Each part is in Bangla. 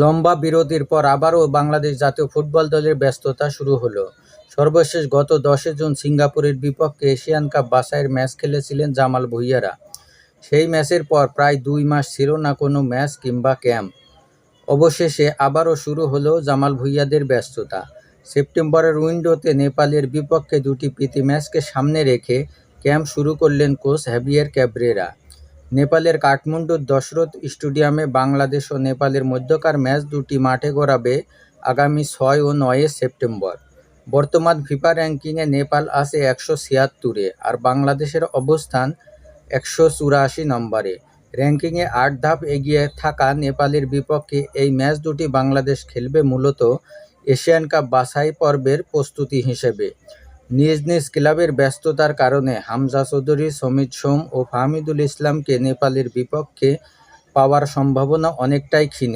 লম্বা বিরতির পর আবারও বাংলাদেশ জাতীয় ফুটবল দলের ব্যস্ততা শুরু হলো। সর্বশেষ গত দশে জুন সিঙ্গাপুরের বিপক্ষে এশিয়ান কাপ বাছাইয়ের ম্যাচ খেলেছিলেন জামাল ভুঁইয়ারা। সেই ম্যাচের পর প্রায় দুই মাস ছিল না কোনো ম্যাচ কিংবা ক্যাম্প। অবশেষে আবারও শুরু হলো জামাল ভুঁইয়াদের ব্যস্ততা। সেপ্টেম্বরের উইন্ডোতে নেপালের বিপক্ষে দুটি প্রীতি ম্যাচকে সামনে রেখে ক্যাম্প শুরু করলেন কোচ হ্যাভিয়ার ক্যাব্রেরা। নেপালের কাঠমান্ডুর দশরথ স্টেডিয়ামে বাংলাদেশ ও নেপালের মধ্যকার ম্যাচ দুটি মাঠে গড়াবে আগামী ছয় ও নয় সেপ্টেম্বর। বর্তমান ফিফা র্যাঙ্কিংয়ে নেপাল আছে একশো ছিয়াত্তরে আর বাংলাদেশের অবস্থান একশো চুরাশি নম্বরে। র্যাঙ্কিংয়ে আট ধাপ এগিয়ে থাকা নেপালের বিপক্ষে এই ম্যাচ দুটি বাংলাদেশ খেলবে মূলত এশিয়ান কাপ বাছাই পর্বের প্রস্তুতি হিসেবে। নিজ নিজ ক্লাবের ব্যস্ততার কারণে হামজা চৌধুরী, সমিত সোম ও ফাহমিদুল ইসলামকে নেপালের বিপক্ষে পাওয়ার সম্ভাবনা অনেকটাই ক্ষীণ।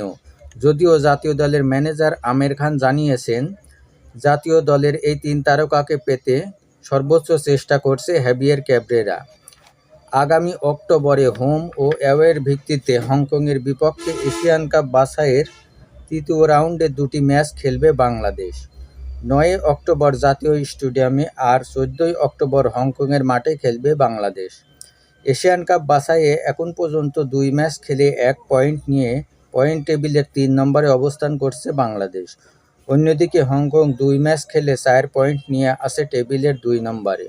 যদিও জাতীয় দলের ম্যানেজার আমের খান জানিয়েছেন, জাতীয় দলের এই তিন তারকাকে পেতে সর্বোচ্চ চেষ্টা করছে হ্যাভিয়ার ক্যাব্রেরা। আগামী অক্টোবরে হোম ও অ্যাওয়ের ভিত্তিতে হংকংয়ের বিপক্ষে এশিয়ান কাপ বাছাইয়ের তৃতীয় রাউন্ডে দুটি ম্যাচ খেলবে বাংলাদেশ। নয় অক্টোবর জাতীয় স্টেডিয়ামে আর চোদ্দই অক্টোবর হংকংয়ের মাঠে খেলবে বাংলাদেশ। এশিয়ান কাপ বাছাইয়ে এখন পর্যন্ত দুই ম্যাচ খেলে এক পয়েন্ট নিয়ে পয়েন্ট টেবিলের তিন নম্বরে অবস্থান করছে বাংলাদেশ। অন্যদিকে হংকং দুই ম্যাচ খেলে চার পয়েন্ট নিয়ে আসে টেবিলের দুই নম্বরে।